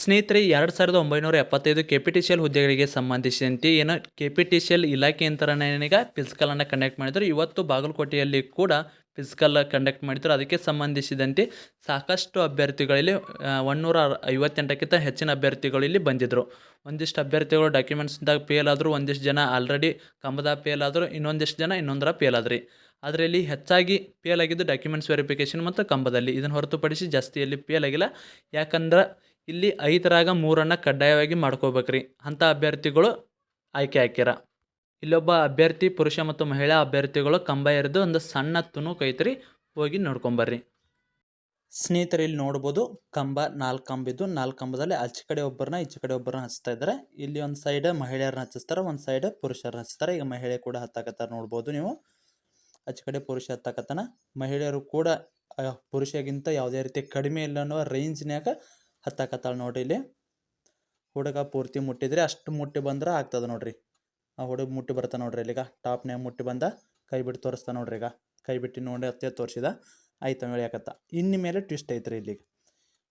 ಸ್ನೇಹಿತರೆ, ಎರಡು ಸಾವಿರದ ಒಂಬೈನೂರ ಎಪ್ಪತ್ತೈದು K P T C L ಹುದ್ದೆಗಳಿಗೆ ಸಂಬಂಧಿಸಿದಂತೆ ಏನು K P T C L ಇಲಾಖೆ ಅಂತರನೇನೀಗ ಫಿಸಿಕಲನ್ನು ಕಂಡಕ್ಟ್ ಮಾಡಿದ್ರು. ಇವತ್ತು ಬಾಗಲಕೋಟೆಯಲ್ಲಿ ಕೂಡ ಫಿಸಿಕಲ್ ಕಂಡಕ್ಟ್ ಮಾಡಿದ್ರು. ಅದಕ್ಕೆ ಸಂಬಂಧಿಸಿದಂತೆ ಸಾಕಷ್ಟು ಅಭ್ಯರ್ಥಿಗಳಲ್ಲಿ ಒನ್ನೂರ ಐವತ್ತೆಂಟಕ್ಕಿಂತ ಹೆಚ್ಚಿನ ಅಭ್ಯರ್ಥಿಗಳು ಇಲ್ಲಿ ಬಂದಿದ್ದರು ಒಂದಿಷ್ಟು ಅಭ್ಯರ್ಥಿಗಳು ಡಾಕ್ಯುಮೆಂಟ್ಸ್ದಾಗ ಫೇಲ್ ಆದರು, ಒಂದಿಷ್ಟು ಜನ ಆಲ್ರೆಡಿ ಕಂಬದಾಗ ಫೇಲ್ ಆದರು, ಇನ್ನೊಂದಿಷ್ಟು ಜನ ಇನ್ನೊಂದರ ಫೇಲ್ ಆದ್ರಿ. ಅದರಲ್ಲಿ ಹೆಚ್ಚಾಗಿ ಫೇಲ್ ಆಗಿದ್ದು ಡಾಕ್ಯುಮೆಂಟ್ಸ್ ವೆರಿಫಿಕೇಷನ್ ಮತ್ತು ಕಂಬದಲ್ಲಿ. ಇದನ್ನು ಹೊರತುಪಡಿಸಿ ಜಾಸ್ತಿಯಲ್ಲಿ ಫೇಲ್ ಆಗಿಲ್ಲ. ಯಾಕಂದ್ರೆ ಇಲ್ಲಿ ಐದರಾಗ ಮೂರನ್ನು ಕಡ್ಡಾಯವಾಗಿ ಮಾಡ್ಕೋಬೇಕ್ರಿ. ಅಂಥ ಅಭ್ಯರ್ಥಿಗಳು ಆಯ್ಕೆ ಹಾಕ್ಯಾರ. ಇಲ್ಲೊಬ್ಬ ಅಭ್ಯರ್ಥಿ ಪುರುಷ ಮತ್ತು ಮಹಿಳಾ ಅಭ್ಯರ್ಥಿಗಳು ಕಂಬ ಎರೆದು ಒಂದು ಸಣ್ಣ ತುಣುಕು ಐತ್ರಿ ಹೋಗಿ ನೋಡ್ಕೊಂಬರ್ರಿ. ಸ್ನೇಹಿತರು, ಇಲ್ಲಿ ನೋಡ್ಬೋದು ಕಂಬ ನಾಲ್ಕು ಕಂಬಿದ್ದು. ನಾಲ್ಕು ಕಂಬದಲ್ಲಿ ಆಚೆ ಕಡೆ ಒಬ್ಬರನ್ನ, ಈಚೆ ಕಡೆ ಒಬ್ಬರನ್ನ ಹಚ್ತಾ ಇದ್ದಾರೆ ಇಲ್ಲಿ ಒಂದು ಸೈಡ್ ಮಹಿಳೆಯರನ್ನ ಹಚ್ಚಿಸ್ತಾರೆ, ಒಂದು ಸೈಡ್ ಪುರುಷರನ್ನ ಹಚ್ತಾರೆ ಈಗ ಮಹಿಳೆ ಕೂಡ ಹತ್ತಾಕತ್ತಾರ ನೋಡ್ಬೋದು ನೀವು. ಆಚೆ ಕಡೆ ಪುರುಷ ಹತ್ತಾಕತ್ತಾನ. ಮಹಿಳೆಯರು ಕೂಡ ಪುರುಷಗಿಂತ ಯಾವುದೇ ರೀತಿ ಕಡಿಮೆ ಇಲ್ಲ ಅನ್ನೋ ರೇಂಜ್ನ್ಯಾಗ ಹತ್ತಾಕತ್ತಾಳ ನೋಡ್ರಿ ಇಲ್ಲಿ. ಹುಡುಗ ಪೂರ್ತಿ ಮುಟ್ಟಿದ್ರೆ ಅಷ್ಟು ಮುಟ್ಟಿ ಬಂದ್ರೆ ಆಗ್ತದೆ ನೋಡ್ರಿ. ಆ ಹುಡುಗ ಮುಟ್ಟಿ ಬರ್ತಾ ನೋಡ್ರಿ ಇಲ್ಲಿಗ. ಟಾಪ್ನ್ಯಾಗ ಮುಟ್ಟಿ ಬಂದ ಕೈ ಬಿಟ್ಟು ತೋರಿಸ್ತಾ ನೋಡ್ರಿ ಈಗ. ಕೈ ಬಿಟ್ಟು ನೋಡಿ ಅತ್ತೆ ತೋರಿಸಿದ. ಆಯ್ತು ಅವ್ನು ಇಳಿಯಾಕತ್ತ. ಇನ್ನು ಮೇಲೆ ಟ್ವಿಸ್ಟ್ ಐತ್ರಿ ಇಲ್ಲಿಗೆ.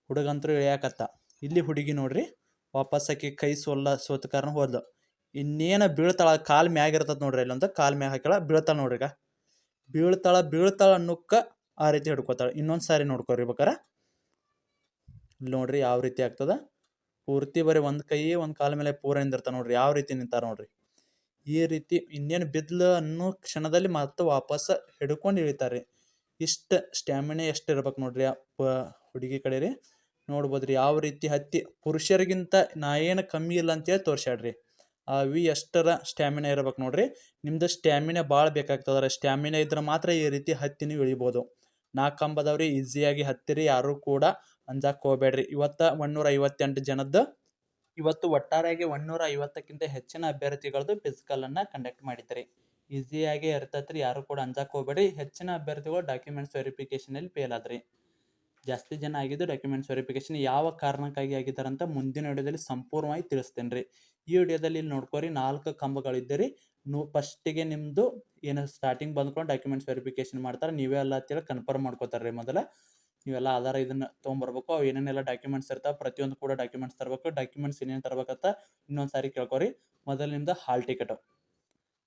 ಹುಡುಗಂತರೂ ಇಳಿಯಾಕತ್ತ. ಇಲ್ಲಿ ಹುಡುಗಿ ನೋಡ್ರಿ ವಾಪಸ್ ಆಕಿ ಕೈ ಸೋಲ್ಲ ಸೋತ ಕಾರಣ ಹೋದ್ಲು. ಇನ್ನೇನು ಬೀಳ್ತಾಳ ಕಾಲ್ ಮ್ಯಾಗ ಇರ್ತದ ನೋಡ್ರಿ ಇಲ್ಲೊಂದು ಕಾಲ್ ಮ್ಯಾಗ ಹಾಕ್ಯಾಳ ಬೀಳ್ತಾಳ ನೋಡ್ರಿ ಈಗ. ಬೀಳ್ತಾಳ ಬೀಳ್ತಾಳ ಅನ್ನುಕ್ಕ ಆ ರೀತಿ ಹಿಡ್ಕೋತಾಳೆ. ಇನ್ನೊಂದು ಸಾರಿ ನೋಡ್ಕೊರಿ ಬೇಕಾರ ಇಲ್ಲಿ ನೋಡ್ರಿ ಯಾವ ರೀತಿ ಆಗ್ತದ? ಪೂರ್ತಿ ಬರೀ ಒಂದು ಕೈ, ಒಂದು ಕಾಲ ಮೇಲೆ ಪೂರ ನಿಂದಿರ್ತಾವ ನೋಡ್ರಿ. ಯಾವ ರೀತಿ ನಿಂತಾರ ನೋಡ್ರಿ? ಈ ರೀತಿ ಇನ್ನೇನು ಬಿದ್ಲು ಅನ್ನೋ ಕ್ಷಣದಲ್ಲಿ ಮತ್ತೆ ವಾಪಸ್ ಹಿಡ್ಕೊಂಡು ಇಳಿತಾರೆ ಇಷ್ಟು ಸ್ಟ್ಯಾಮಿನೆ ಎಷ್ಟು ಇರ್ಬೇಕು ನೋಡ್ರಿ ಹುಡುಗಿ ಕಡೆ ರೀ. ನೋಡ್ಬೋದ್ರಿ ಯಾವ ರೀತಿ ಹತ್ತಿ ಪುರುಷರಿಗಿಂತ ನಾ ಏನು ಕಮ್ಮಿ ಇಲ್ಲ ಅಂತೇಳಿ ತೋರ್ಸ್ಯಾಡ್ರಿ. ಆ ವಿ ಎಷ್ಟರ ಸ್ಟ್ಯಾಮಿನ ಇರ್ಬೇಕು ನೋಡ್ರಿ. ನಿಮ್ದು ಸ್ಟ್ಯಾಮಿನ ಭಾಳ ಬೇಕಾಗ್ತದ ಸ್ಟ್ಯಾಮಿನ ಇದ್ರೆ ಮಾತ್ರ ಈ ರೀತಿ ಹತ್ತಿ ನೀವು ಇಳಿಬೋದು. ನಾಲ್ಕು ಕಂಬದವ್ರಿ, ಈಸಿಯಾಗಿ ಹತ್ತಿರಿ. ಯಾರು ಕೂಡ ಅಂಜಾಕ್ ಹೋಗ್ಬೇಡ್ರಿ. ಇವತ್ತ ಒನ್ನೂರ ಐವತ್ತೆಂಟು ಜನದ್ದು, ಇವತ್ತು ಒಟ್ಟಾರೆಯಾಗಿ ಒಂದೂರ ಐವತ್ತಕ್ಕಿಂತ ಹೆಚ್ಚಿನ ಅಭ್ಯರ್ಥಿಗಳದ್ದು ಫಿಸಿಕಲನ್ನು ಕಂಡಕ್ಟ್ ಮಾಡಿದ್ರಿ. ಈಸಿಯಾಗಿ ಇರ್ತೈತ್ರಿ, ಯಾರು ಕೂಡ ಅಂಜಾಕ್ ಹೋಗ್ಬೇಡ್ರಿ. ಹೆಚ್ಚಿನ ಅಭ್ಯರ್ಥಿಗಳು ಡಾಕ್ಯುಮೆಂಟ್ಸ್ ವೆರಿಫಿಕೇಷನಲ್ಲಿ ಫೇಲ್ ಆದ್ರಿ. ಜಾಸ್ತಿ ಜನ ಆಗಿದ್ದು ಡಾಕ್ಯುಮೆಂಟ್ಸ್ ವೆರಿಫಿಕೇಶನ್ ಯಾವ ಕಾರಣಕ್ಕಾಗಿ ಆಗಿದ್ದಾರೆ ಅಂತ ಮುಂದಿನ ವಿಡಿಯೋದಲ್ಲಿ ಸಂಪೂರ್ಣವಾಗಿ ತಿಳಿಸ್ತೇನೆ ರೀ ಈ ವಿಡಿಯೋದಲ್ಲಿ ಇಲ್ಲಿ ನೋಡ್ಕೊರಿ, ನಾಲ್ಕು ಕಂಬಗಳಿದ್ದೀರಿ. ನೋ ಫಸ್ಟಿಗೆ ನಿಮ್ಮದು ಏನು ಸ್ಟಾರ್ಟಿಂಗ್ ಬಂದ್ಕೊಂಡು ಡಾಕ್ಯುಮೆಂಟ್ಸ್ ವೆರಿಫಿಕೇಷನ್ ಮಾಡ್ತಾರೆ, ನೀವೇ ಅಲ್ಲ ಹತ್ತಿರ ಕನ್ಫರ್ಮ್ ಮಾಡ್ಕೋತಾರೆ ರೀ ಮೊದಲ. ನೀವೆಲ್ಲ ಆಧಾರ ಇದನ್ನ ತೊಗೊಂಬರ್ಬೇಕು. ಅವು ಏನೇನೆಲ್ಲ ಡಾಕ್ಯುಮೆಂಟ್ಸ್ ಇರ್ತಾವೆ, ಪ್ರತಿಯೊಂದು ಕೂಡ ಡಾಕ್ಯುಮೆಂಟ್ಸ್ ತರಬೇಕು. ಡಾಕ್ಯುಮೆಂಟ್ಸ್ ಏನೇನು ತರಬೇಕಂತ ಇನ್ನೊಂದು ಸಾರಿ ಕೇಳ್ಕೊರಿ. ಮೊದಲು ನಿಮ್ದು ಹಾಲ್ ಟಿಕೆಟ್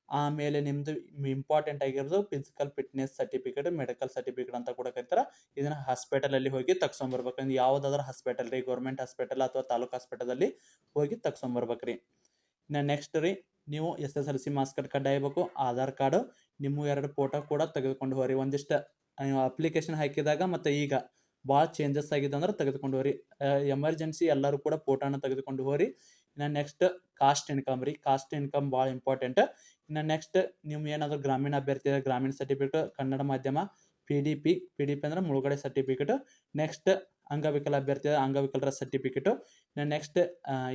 ಆಮೇಲೆ ನಿಮ್ಮದು ಇಂಪಾರ್ಟೆಂಟ್ ಆಗಿರೋದು physical fitness certificate medical certificate ಅಂತ ಕೂಡ ಕರೀತಾರೆ. ಇದನ್ನು ಹಾಸ್ಪಿಟಲಲ್ಲಿ ಹೋಗಿ ತಗ್ಸ್ಕೊಂಬರ್ಬೇಕಂದ್ರೆ ಯಾವುದಾದ್ರೂ ಹಾಸ್ಪಿಟಲ್ ರೀ ಗೌರ್ಮೆಂಟ್ ಹಾಸ್ಪಿಟಲ್ ಅಥವಾ ತಾಲೂಕು ಹಾಸ್ಪಿಟಲಲ್ಲಿ ಹೋಗಿ ತಗ್ಸ್ಕೊಂಬರ್ಬೇಕು ರೀ. ಇನ್ನು ನೆಕ್ಸ್ಟ್ ರೀ, ನೀವು S S L C marks card ಕಡ್ಡಾಯಬೇಕು Aadhaar card ನಿಮ್ಮ ಎರಡು ಫೋಟೋ ಕೂಡ ತೆಗೆದುಕೊಂಡು ಹೋಗ್ರಿ. ಒಂದಿಷ್ಟು ಅಪ್ಲಿಕೇಶನ್ ಹಾಕಿದಾಗ ಮತ್ತು ಈಗ ಭಾಳ ಚೇಂಜಸ್ ಆಗಿದೆ ಅಂದ್ರೆ ತೆಗೆದುಕೊಂಡು ಹೋರಿ ಎಮರ್ಜೆನ್ಸಿ ಎಲ್ಲರೂ ಕೂಡ ಫೋಟೋನ ತೆಗೆದುಕೊಂಡು ಹೋರಿ ಇನ್ನು ನೆಕ್ಸ್ಟ್ ಕಾಸ್ಟ್ ಇನ್ಕಮ್ ರೀ. ಕಾಸ್ಟ್ ಇನ್ಕಮ್ ಭಾಳ ಇಂಪಾರ್ಟೆಂಟ್ ಇನ್ನು ನೆಕ್ಸ್ಟ್ ನೀವು ಏನಾದರೂ ಗ್ರಾಮೀಣ ಅಭ್ಯರ್ಥಿ ಗ್ರಾಮೀಣ ಸರ್ಟಿಫಿಕೇಟ್ ಕನ್ನಡ ಮಾಧ್ಯಮ P D P P D P ಅಂದ್ರೆ ಮುಳುಗಡೆ ಸರ್ಟಿಫಿಕೇಟ್ ನೆಕ್ಸ್ಟ್ ಅಂಗವಿಕಲ ಅಭ್ಯರ್ಥಿ ಅಂಗವಿಕಲರ ಸರ್ಟಿಫಿಕೇಟು ಇನ್ನು ನೆಕ್ಸ್ಟ್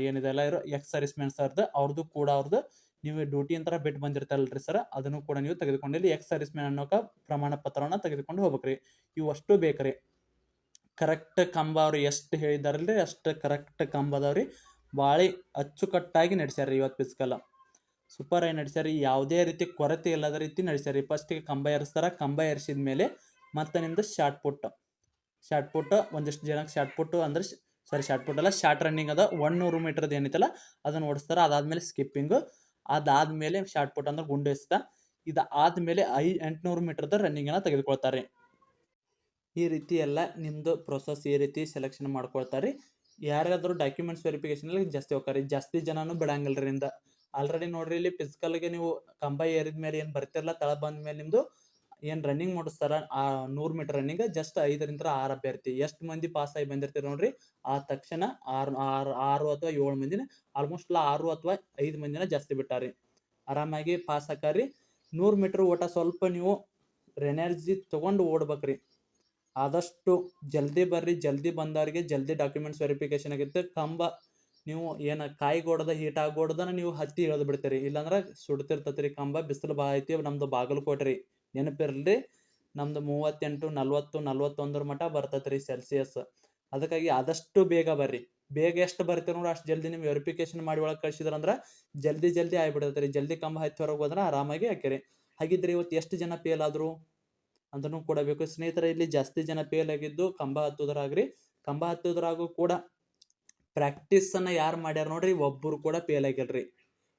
ಏನಿದೆ ಎಲ್ಲ ಇರೋ ಎಕ್ಸ್ ಸರ್ವಿಸ್ ಮೆನ್ಸ್ ಅವ್ರದ್ದು ಅವ್ರದ್ದು ಕೂಡ ಅವ್ರದ್ದು ನೀವು ಡ್ಯೂಟಿ ಅಂತರ ಬಿಟ್ಟು ಬಂದಿರ್ತಾರಲ್ರಿ ಸರ್ ಅದನ್ನು ಕೂಡ ನೀವು ತೆಗೆದುಕೊಂಡು ಎಕ್ಸ್ ಸರ್ವಿಸ್ ಮ್ಯಾನ್ ಅನ್ನೋಕ ಪ್ರಮಾಣ ಪತ್ರವನ್ನು ತೆಗೆದುಕೊಂಡು ಹೋಗ್ಬೇಕ್ರಿ. ಇವು ಅಷ್ಟು ಬೇಕ್ರಿ. ಕರೆಕ್ಟ್ ಕಂಬ ಅವ್ರು ಎಷ್ಟು ಹೇಳಿದಾರಲ್ರಿ ಅಷ್ಟು ಕರೆಕ್ಟ್ ಕಂಬ ಅದಾವ್ರಿ ಭಾಳ ಅಚ್ಚುಕಟ್ಟಾಗಿ ನಡೆಸ್ಯಾರ ಇವತ್ತು ಪಿಸ್ಕಲ್ಲ ಸೂಪರ್ ಆಗಿ ನಡೆಸ್ಯಾರ ಯಾವುದೇ ರೀತಿ ಕೊರತೆ ಇಲ್ಲದ ರೀತಿ ನಡೆಸ್ಯಾರ ಫಸ್ಟಿಗೆ ಕಂಬ ಏರಿಸ್ತಾರ, ಕಂಬ ಏರಿಸಿದ ಮೇಲೆ ಮತ್ತೆ ನಿಮ್ದು ಶಾರ್ಟ್ ಪುಟ್ ಶಾರ್ಟ್ ಪುಟ್ ಒಂದಿಷ್ಟು ಜನಕ್ಕೆ ಶಾರ್ಟ್ ಪುಟ್ ಅಂದ್ರೆ ಸಾರಿ ಶಾರ್ಟ್ ಪುಟ್ ಅಲ್ಲ ಶಾರ್ಟ್ ರನ್ನಿಂಗ್ ಅದ. ಒನ್ನೂರು ಮೀಟರ್ದು ಏನೈತಲ್ಲ ಅದನ್ನು ಓಡಿಸ್ತಾರ. ಅದಾದ್ಮೇಲೆ ಸ್ಕಿಪ್ಪಿಂಗು ಅದಾದ್ಮೇಲೆ ಶಾರ್ಟ್ ಪುಟ್ ಅಂದ್ರೆ ಗುಂಡು ಎಸೆತ ಇದು ಆದಮೇಲೆ ಐ ಎಂಟುನೂರು ಮೀಟರ್ದ ರನ್ನಿಂಗನ್ನು ತೆಗೆದುಕೊಳ್ತಾರೆ. ಈ ರೀತಿ ಎಲ್ಲ ನಿಮ್ಮದು ಪ್ರೊಸೆಸ್ ಈ ರೀತಿ ಸೆಲೆಕ್ಷನ್ ಮಾಡ್ಕೊಳ್ತಾರೆ. ಯಾರಾದರೂ ಡಾಕ್ಯುಮೆಂಟ್ಸ್ ವೆರಿಫಿಕೇಷನಲ್ಲಿ ಜಾಸ್ತಿ ಹೋಗ್ತಾರೆ. ಜಾಸ್ತಿ ಜನನು ಬಿಡಂಗಿಲ್ಲ ರೀ ಇಂದ ಆಲ್ರೆಡಿ ನೋಡ್ರಿ ಇಲ್ಲಿ ಫಿಸಿಕಲ್ಗೆ ನೀವು ಕಂಬ ಏರಿದ ಮೇಲೆ ಏನು ಬರ್ತಿರಲ್ಲ ತಳ ಬಂದ ಮೇಲೆ ನಿಮ್ಮದು ಏನು ರನ್ನಿಂಗ್ ಮಾಡಿಸ್ತಾರ? ಆ ನೂರು ಮೀಟರ್ ರನ್ನಿಂಗ್ ಜಸ್ಟ್ ಐದರಿಂದ ಆರು ಅಭ್ಯರ್ಥಿ. ಎಷ್ಟು ಮಂದಿ ಪಾಸ್ ಆಗಿ ಬಂದಿರ್ತೀರ ನೋಡ್ರಿ? ಆ ತಕ್ಷಣ ಆರು ಆರು ಆರು ಅಥವಾ ಏಳು ಮಂದಿನ ಆಲ್ಮೋಸ್ಟ್ ಆರು ಅಥವಾ ಐದು ಮಂದಿನ ಜಾಸ್ತಿ ಬಿಟ್ಟಾರಿ. ಆರಾಮಾಗಿ ಪಾಸ್ ಹಾಕಾರಿ ನೂರು ಮೀಟರ್ ಓಟ ಸ್ವಲ್ಪ ನೀವು ಎನರ್ಜಿ ತೊಗೊಂಡು ಓಡ್ಬೇಕ್ರಿ. ಆದಷ್ಟು ಜಲ್ದಿ ಬರ್ರಿ, ಜಲ್ದಿ ಬಂದವ್ರಿಗೆ ಜಲ್ದಿ ಡಾಕ್ಯುಮೆಂಟ್ಸ್ ವೆರಿಫಿಕೇಶನ್ ಆಗಿರುತ್ತೆ ಕಂಬ ನೀವು ಏನು ಕಾಯಿಗೋಡದ ಹೀಟ್ ಆಗೋಡ್ದನ ನೀವು ಹತ್ತಿ ಇಳಿದು ಬಿಡ್ತೀರಿ. ಇಲ್ಲಾಂದ್ರೆ ಸುಡ್ತಿರ್ತೈತಿ ಕಂಬ, ಬಿಸಿಲು ಬಾ ಐತಿ, ನಮ್ದು ಬಾಗಲಕೋಟೆ ರೀ ನೆನಪಿರಲಿ, ನಮ್ದು ಮೂವತ್ತೆಂಟು, ನಲ್ವತ್ತು, ನಲ್ವತ್ತೊಂದರ ಮಟ್ಟ ಬರ್ತೈತೆ ರೀ ಸೆಲ್ಸಿಯಸ್ ಅದಕ್ಕಾಗಿ ಆದಷ್ಟು ಬೇಗ ಬರ್ರಿ. ಬೇಗ ಎಷ್ಟು ಬರ್ತೀವಿ ನೋಡಿ, ಅಷ್ಟು ಜಲ್ದಿ ನಿಮ್ಗೆ ವೆರಿಫಿಕೇಶನ್ ಮಾಡಿ ಒಳಗೆ ಕಳ್ಸಿದ್ರಂದ್ರೆ ಜಲ್ದಿ ಜಲ್ದಿ ಆಗಿಬಿಡುತ್ತೆ ರೀ ಜಲ್ದಿ ಕಂಬ ಹತ್ತಿ ಹೊರಗೆ ಹೋದ್ರೆ ಆರಾಮಾಗಿ ಹಾಕಿರಿ ಹಾಗಿದ್ರೆ ಇವತ್ತು ಎಷ್ಟು ಜನ ಫೇಲ್ ಆದರು ಅಂದ್ರೂ ಕೊಡಬೇಕು ಸ್ನೇಹಿತರೆ, ಇಲ್ಲಿ ಜಾಸ್ತಿ ಜನ ಫೇಲ್ ಆಗಿದ್ದು ಕಂಬ ಹತ್ತೋದ್ರಾಗ್ರಿ. ಕಂಬ ಹತ್ತೋದ್ರಾಗೂ ಕೂಡ ಪ್ರಾಕ್ಟೀಸನ್ನು ಯಾರು ಮಾಡ್ಯಾರ ನೋಡ್ರಿ ಒಬ್ಬರು ಕೂಡ ಫೇಲ್ ಆಗಿಲ್ರಿ.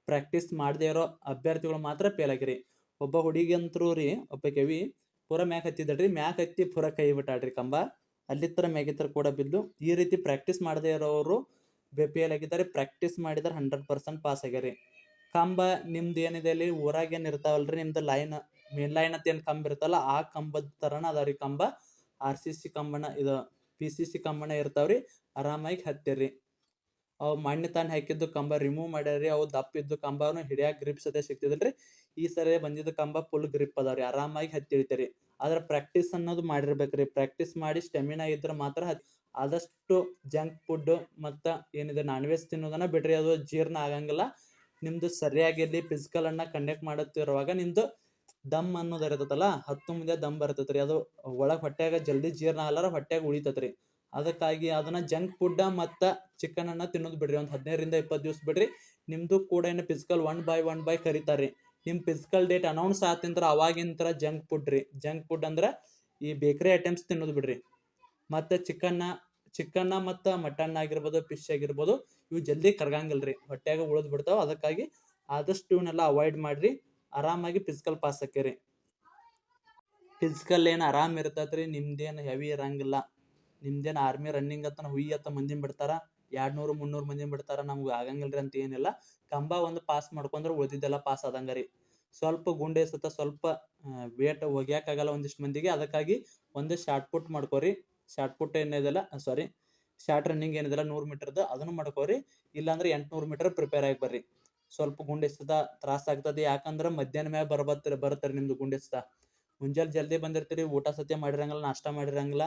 ಪ್ರಾಕ್ಟೀಸ್ ಮಾಡದೇ ಇರೋ ಅಭ್ಯರ್ಥಿಗಳು ಮಾತ್ರ ಫೇಲ್ ಆಗಿರಿ. ಒಬ್ಬ ಹುಡುಗಿ ಅಂತರೂ ರೀ, ಒಬ್ಬ ಕೆವಿ ಪೂರ ಮ್ಯಾಕ್ ಹತ್ತಿದ್ರಿ ಮ್ಯಾಕ್ ಹತ್ತಿ ಪೂರ ಕೈ ಬಿಟ್ಟಾಡ್ರಿ ಕಂಬ. ಅಲ್ಲಿತ್ತರ ಮ್ಯಾಗಿತ್ತರ ಕೂಡ ಬಿದ್ದು ಈ ರೀತಿ ಪ್ರಾಕ್ಟೀಸ್ ಮಾಡದೇ ಇರೋರು ಫೇಲ್ ಆಗಿದ್ದಾರೆ. ಪ್ರಾಕ್ಟೀಸ್ ಮಾಡಿದ್ರೆ ಹಂಡ್ರೆಡ್ ಪರ್ಸೆಂಟ್ ಪಾಸ್ ಆಗ್ಯಾರಿ. ಕಂಬ, ನಿಮ್ದು ಏನಿದೆ ಅಲ್ಲಿ? ಊರಾಗ ಏನು ಇರ್ತಾವಲ್ರಿ? ನಿಮ್ದು ಲೈನ್ ಮೇನ್ ಲೈನ್ ಅಂತ ಏನು ಕಂಬ ಇರ್ತಲ್ಲ, ಆ ಕಂಬದ ತರನ ಅದಾವ್ರಿ ಕಂಬ. ಆರ್ ಸಿ ಸಿ ಕಂಬನ, ಇದು ಪಿ ಸಿ ಸಿ ಕಂಬಣ ಇರ್ತಾವ್ರಿ. ಆರಾಮಾಗಿ ಹತ್ತಿರಿ. ಅವು ಮಣ್ಣು ತಾನು ಹಾಕಿದ್ದು ಕಂಬ ರಿಮೂವ್ ಮಾಡ್ಯಾರಿ. ಅವು ದಪ್ಪ ಇದ್ದು ಕಂಬನು ಹಿಡಿಯಾಕ ಗ್ರಿಪ್ಸ್ ಅದೇ ಸಿಗ್ತಿದಿಲ್ರಿ. ಈ ಸರಿ ಬಂದಿದ್ದ ಕಂಬ ಫುಲ್ ಗ್ರಿಪ್ ಅದಾವ್ರಿ ಆರಾಮಾಗಿ ಹತ್ತಿ ಇಳಿತೀರಿ ಆದ್ರೆ ಪ್ರಾಕ್ಟೀಸ್ ಅನ್ನೋದು ಮಾಡಿರ್ಬೇಕ್ರಿ ಪ್ರಾಕ್ಟೀಸ್ ಮಾಡಿ ಸ್ಟೆಮಿನಾ ಇದ್ರೆ ಮಾತ್ರ ಆದಷ್ಟು ಜಂಕ್ ಫುಡ್ ಮತ್ತು ಏನಿದೆ ನಾನ್ ವೆಜ್ ತಿನ್ನೋದನ್ನ ಬಿಡ್ರಿ. ಅದು ಜೀರ್ಣ ಆಗಂಗಿಲ್ಲ. ಸರಿಯಾಗಿರ್ಲಿ ಫಿಸಿಕಲ್ ಅನ್ನ ಕಂಡಕ್ಟ್ ಮಾಡುತ್ತಿರುವಾಗ ನಿಮ್ದು ದಮ್ ಅನ್ನೋದು ಇರ್ತದಲ್ಲ ಹತ್ತು ಮುಂದೆ ದಮ್ ಬರ್ತೈತ್ರಿ ಅದು ಒಳಗೆ ಹೊಟ್ಟೆಯಾಗ ಜಲ್ದಿ ಜೀರ್ಣ ಆಗಲಾರ ಹೊಟ್ಟೆಯಾಗ ಉಳಿತೈತ್ರಿ ಅದಕ್ಕಾಗಿ ಅದನ್ನ ಜಂಕ್ ಫುಡ್ ಮತ್ತ ಚಿಕನ್ ಅನ್ನ ತಿನ್ನೋದು ಬಿಡ್ರಿ. ಒಂದು ಹದಿನೈದರಿಂದ ಇಪ್ಪತ್ತು ದಿವಸ ಬಿಡ್ರಿ. ನಿಮ್ದು ಕೂಡ ಏನು ಫಿಸಿಕಲ್ ಒನ್ ಬೈ ಒನ್ ಬೈ ಕರೀತಾರ್ರಿ. ನಿಮ್ಮ ಫಿಸಿಕಲ್ ಡೇಟ್ ಅನೌನ್ಸ್ ಆತಂದ್ರೆ ಥರ ಜಂಕ್ ಫುಡ್ ರೀ. ಜಂಕ್ ಫುಡ್ ಅಂದ್ರೆ ಈ ಬೇಕರಿ ಐಟಮ್ಸ್ ತಿನ್ನೋದು ಬಿಡ್ರಿ. ಮತ್ತು ಚಿಕನ್ನ ಚಿಕನ್ನ ಮತ್ತು ಮಟನ್ ಆಗಿರ್ಬೋದು ಫಿಶ್ ಆಗಿರ್ಬೋದು, ಇವು ಜಲ್ದಿ ಕರ್ಗಂಗಿಲ್ಲ ರೀ ಹೊಟ್ಟೆಗೆ ಉಳಿದು ಬಿಡ್ತಾವೆ. ಅದಕ್ಕಾಗಿ ಆದಷ್ಟು ಇವನ್ನೆಲ್ಲ ಅವಾಯ್ಡ್ ಮಾಡಿರಿ. ಆರಾಮಾಗಿ ಫಿಸಿಕಲ್ ಪಾಸ್ ಹಾಕಿರಿ ಫಿಸಿಕಲ್ ಏನು ಆರಾಮ್ ರೀ ನಿಮ್ದೇನು ಹೆವಿ ಇರಂಗಿಲ್ಲ. ನಿಮ್ದೇನು ಆರ್ಮಿ ರನ್ನಿಂಗ್ ಅತ್ತ ಹುಯಿ ಅತ್ತ ಮಂದಿನ ಬಿಡ್ತಾರ. ಎರಡು ನೂರು ಮುನ್ನೂರು ಮಂದಿ ಬಿಡ್ತಾರ, ನಮ್ಗೆ ಆಗಂಗಿಲ್ರಿ ಅಂತ ಏನಿಲ್ಲ. ಕಂಬ ಒಂದು ಪಾಸ್ ಮಾಡ್ಕೊಂಡ್ರೆ ಉಳಿದಿದ್ದೆಲ್ಲ ಪಾಸ್ ಆದಂಗ ರೀ. ಸ್ವಲ್ಪ ಗುಂಡೆ ಸತ ಸ್ವಲ್ಪ ವೇಟ್ ಒಗ್ಯಾಕಾಗಲ್ಲ ಒಂದಿಷ್ಟು ಮಂದಿಗೆ. ಅದಕ್ಕಾಗಿ ಒಂದು ಶಾರ್ಟ್ ಪುಟ್ ಮಾಡ್ಕೋರಿ. ಶಾರ್ಟ್ ಪುಟ್ ಏನಿದೆಲ್ಲ ಸಾರಿ ಶಾರ್ಟ್ ರನ್ನಿಂಗ್ ಏನಿದೆಲ್ಲ ನೂರು ಮೀಟರ್ದು, ಅದನ್ನು ಮಾಡ್ಕೋರಿ. ಇಲ್ಲಾಂದ್ರೆ ಎಂಟುನೂರು ಮೀಟರ್ ಪ್ರಿಪೇರ್ ಆಗಿ ಬರ್ರಿ. ಸ್ವಲ್ಪ ಗುಂಡೆ ಸತ ತ್ರಾಸ ಆಗ್ತದೆ. ಯಾಕಂದ್ರೆ ಮಧ್ಯಾಹ್ನ ಮ್ಯಾಗ ಬರ್ಬತ್ತರ ಬರುತ್ತಾರೆ ನಿಮ್ದು ಗುಂಡೆ ಸತ ಮುಂಜಾನೆ ಜಲ್ದಿ ಬಂದಿರ್ತೀರಿ, ಊಟ ಸತ್ಯ ಮಾಡಿರಂಗಿಲ್ಲ, ನಾಷ್ಟ ಮಾಡಿರಂಗಿಲ್ಲ.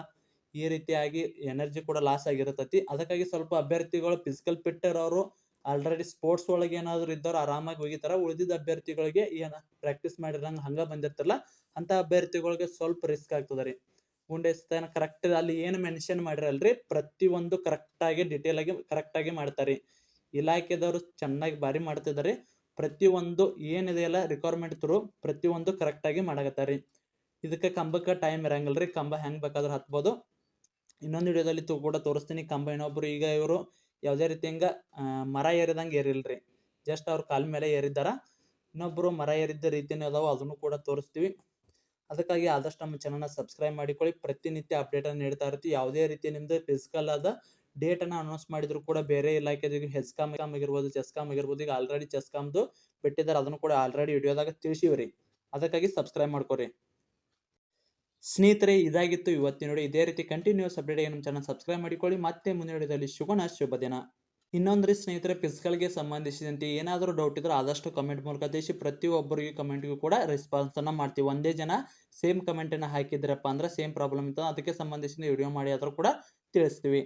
ಈ ರೀತಿಯಾಗಿ ಎನರ್ಜಿ ಕೂಡ ಲಾಸ್ ಆಗಿರತೈತಿ. ಅದಕ್ಕಾಗಿ ಸ್ವಲ್ಪ ಅಭ್ಯರ್ಥಿಗಳು ಫಿಸಿಕಲ್ ಫಿಟ್ ಇರೋರು ಆಲ್ರೆಡಿ ಸ್ಪೋರ್ಟ್ಸ್ ಒಳಗೆ ಏನಾದ್ರು ಇದ್ದವ್ರು ಆರಾಮಾಗಿ ಹೋಗಿತಾರ ಉಳಿದಿದ್ದ ಅಭ್ಯರ್ಥಿಗಳಿಗೆ ಏನ ಪ್ರಾಕ್ಟೀಸ್ ಮಾಡಿರಂಗ ಹಂಗ ಬಂದಿರ್ತಾರಲ್ಲ, ಅಂತ ಅಭ್ಯರ್ಥಿಗಳಿಗೆ ಸ್ವಲ್ಪ ರಿಸ್ಕ್ ಆಗ್ತದ ರೀ. ಗುಂಡೆ ಸ್ಥಾನ ಕರೆಕ್ಟ್ ಅಲ್ಲಿ ಏನು ಮೆನ್ಷನ್ ಮಾಡಿರಲ್ರಿ, ಪ್ರತಿಯೊಂದು ಕರೆಕ್ಟಾಗಿ ಡಿಟೇಲ್ ಆಗಿ ಕರೆಕ್ಟಾಗಿ ಮಾಡ್ತಾರೆ ಇಲಾಖೆದವರು ಚೆನ್ನಾಗಿ ಬಾರಿ ಮಾಡ್ತಿದ್ದಾರೆ ಪ್ರತಿಯೊಂದು ಏನಿದೆಯಲ್ಲ ರಿಕ್ವೈರ್ಮೆಂಟ್ ತ್ರೂ ಪ್ರತಿಯೊಂದು ಕರೆಕ್ಟಾಗಿ ಮಾಡಕತ್ತಾರೆ ಇದಕ್ಕೆ ಕಂಬಕ್ಕೆ ಟೈಮ್ ಇರಂಗಿಲ್ಲ ರೀ ಕಂಬ ಹೆಂಗೆ ಬೇಕಾದ್ರೂ ಹತ್ಬೋದು. ಇನ್ನೊಂದು ವಿಡಿಯೋದಲ್ಲಿ ಕೂಡ ತೋರಿಸ್ತೀನಿ, ಕಂಬ ಇನ್ನೊಬ್ರು ಈಗ ಇವರು ಯಾವುದೇ ರೀತಿ ಹಿಂಗೆ ಮರ ಏರಿದಂಗೆ ಏರಿಲ್ರಿ. ಜಸ್ಟ್ ಅವ್ರ ಕಾಲ ಮೇಲೆ ಏರಿದ್ದಾರ. ಇನ್ನೊಬ್ಬರು ಮರ ಏರಿದ್ದ ರೀತಿನೇ ಅದಾವ, ಅದನ್ನು ಕೂಡ ತೋರಿಸ್ತೀವಿ. ಅದಕ್ಕಾಗಿ ಆದಷ್ಟು ನಮ್ಮ ಚಾನಲ್ನ ಸಬ್ಸ್ಕ್ರೈಬ್ ಮಾಡಿಕೊಳ್ಳಿ. ಪ್ರತಿನಿತ್ಯ ಅಪ್ಡೇಟನ್ನು ನೀಡ್ತಾ ಇರ್ತೀವಿ ಯಾವುದೇ ರೀತಿ ನಿಮ್ದು ಫಿಸಿಕಲ್ ಆದ ಡೇಟನ್ನು ಅನೌನ್ಸ್ ಮಾಡಿದ್ರು ಕೂಡ ಬೇರೆ ಇಲಾಖೆದು ಹೆಸ್ಕಾಮ್ ಆಗಿರ್ಬೋದು ಚೆಸ್ಕಾಮ್ ಆಗಿರ್ಬೋದು, ಈಗ ಆಲ್ರೆಡಿ ಚೆಸ್ಕಾಮ್ದು ಬಿಟ್ಟಿದ್ದಾರೆ ಅದನ್ನು ಕೂಡ ಆಲ್ರೆಡಿ ವಿಡಿಯೋದಾಗ ತಿಳಿಸಿವ್ರಿ. ಅದಕ್ಕಾಗಿ ಸಬ್ಸ್ಕ್ರೈಬ್ ಮಾಡ್ಕೊರಿ. ಸ್ನೇಹಿತರೆ, ಇದಾಗಿತ್ತು ಇವತ್ತಿನ ನೋಡಿ ಇದೇ ರೀತಿ ಕಂಟಿನ್ಯೂಸ್ ಅಪ್ಡೇಟ್ ನಮ್ಮ ಚಾನಲ್ ಸಬ್ಸ್ಕ್ರೈಬ್ ಮಾಡಿಕೊಳ್ಳಿ. ಮತ್ತೆ ಮುಂದಿನ ವಿಡಿಯೋದಲ್ಲಿ ಶುಭನ ಶುಭ ದಿನ. ಇನ್ನೊಂದ್ರೆ ಸ್ನೇಹಿತರೆ ಫಿಸಿಕಲ್ಗೆ ಸಂಬಂಧಿಸಿದಂತೆ ಏನಾದರೂ ಡೌಟ್ ಇದ್ದರೂ ಆದಷ್ಟು ಕಮೆಂಟ್ ಮೂಲಕ ತಿಳಿಸಿ. ಪ್ರತಿಯೊಬ್ಬರಿಗೆ ಕಮೆಂಟ್ಗೂ ಕೂಡ ರೆಸ್ಪಾನ್ಸನ್ನು ಮಾಡ್ತೀವಿ. ಒಂದೇ ಜನ ಸೇಮ್ ಕಮೆಂಟನ್ನು ಹಾಕಿದ್ರಪ್ಪ ಅಂದ್ರೆ ಸೇಮ್ ಪ್ರಾಬ್ಲಮ್ ಇತ್ತು ಅದಕ್ಕೆ ಸಂಬಂಧಿಸಿದ ವಿಡಿಯೋ ಮಾಡಿ ಆದರೂ ಕೂಡ ತಿಳಿಸ್ತೀವಿ.